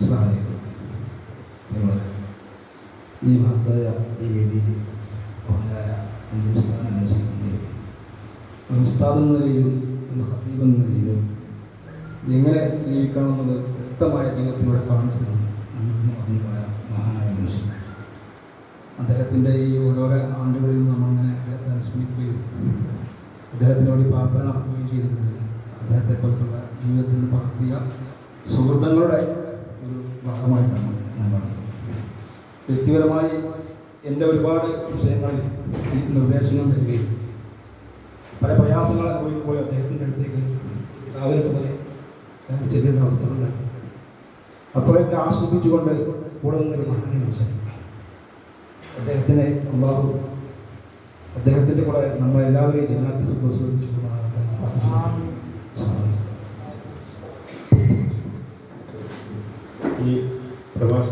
സ്ലാഹിക്കും നിങ്ങൾ ഈ മഹത്തായ ഈ വേദിയിൽ മഹാനായ സ്ഥാനം അനുസരിക്കുന്ന വേദി ഒരു ഉസ്താദ് എന്ന നിലയിലും ഒരു ഹബീബ് എന്ന നിലയിലും എങ്ങനെ ജീവിക്കണമെന്നത് വ്യക്തമായ ജീവിതത്തിലൂടെ കാണിച്ചു കാണിച്ചതാണ് പോയ മഹാനായ മനുഷ്യൻ. അദ്ദേഹത്തിന്റെ ഈ ഓരോരോ ആണ്ടുകളിൽ നമ്മളിങ്ങനെ അദ്ദേഹത്തെ അനുസ്മരിക്കുകയും അദ്ദേഹത്തിനോട് പ്രാർത്ഥന നടത്തുകയും ചെയ്തിട്ടുണ്ട്. അദ്ദേഹത്തെ പോലത്തുള്ള ജീവിതത്തിൽ നിന്ന് പകർത്തിയ സുഹൃത്തുക്കളുടെ ഒരു ഭാഗമായിട്ടാണ് ഞാൻ കാണുന്നത്. വ്യക്തിപരമായി എന്റെ ഒരുപാട് വിഷയങ്ങളിൽ ഈ നിർദ്ദേശങ്ങൾ തരികയും പല പ്രയാസങ്ങൾ അനുഭവിക്കുമ്പോൾ അദ്ദേഹത്തിന്റെ അടുത്തേക്ക് അവരുടെ പോലെ ചെല്ലേണ്ട അവസ്ഥകളുണ്ട് അപ്പോഴൊക്കെ ആസ്വദിച്ചുകൊണ്ട് കൂടെ നിന്നൊരു മഹാന മനുഷ്യൻ. അദ്ദേഹത്തിനെ അള്ളാഹു അദ്ദേഹത്തിന്റെ കൂടെ നമ്മളെല്ലാവരെയും ജനാത്തിൽ സുഖിച്ചു ഈ പ്രഭാഷണം